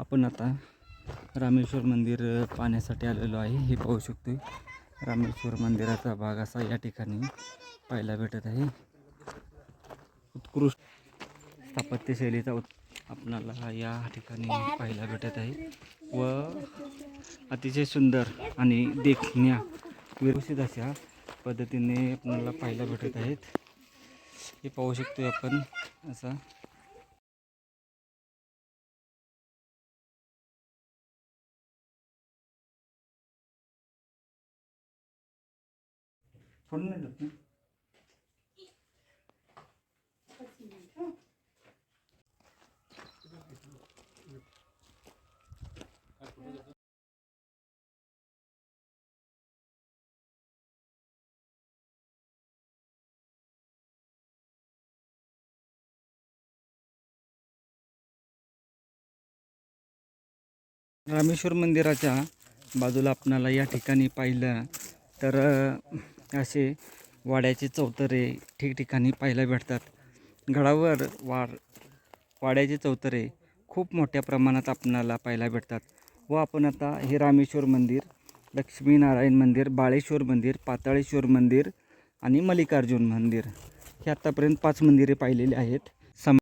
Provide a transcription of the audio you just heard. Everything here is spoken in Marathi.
आपण आता रामेश्वर मंदिर पाहण्यासाठी आलेलो आहे. हे पाहू शकतो रामेश्वर मंदिराचा भाग असा या ठिकाणी पाहायला भेटत आहे. उत्कृष्ट स्थापत्यशैलीचा उत् आपणाला या ठिकाणी पाहायला भेटत आहे. व अतिशय सुंदर आणि देखण्या व्यवस्थित अशा पद्धतीने आपल्याला पाहायला भेटत आहेत. हे पाहू शकतो आपण असा फोन नाही जात ना रामेश्वर मंदिराच्या बाजूला आपणाला या ठिकाणी पाहिलं तर असे वाड्याचे चौतरे ठिकठिकाणी पाहायला भेटतात. गडावर वाड वाड्याचे चौतरे खूप मोठ्या प्रमाणात आपणाला पाहायला भेटतात. व आपण आता हे रामेश्वर मंदिर लक्ष्मीनारायण मंदिर बाळेश्वर मंदिर पाताळेश्वर मंदिर आणि मल्लिकार्जुन मंदिर हे आत्तापर्यंत पाच मंदिरे पाहिलेली आहेत.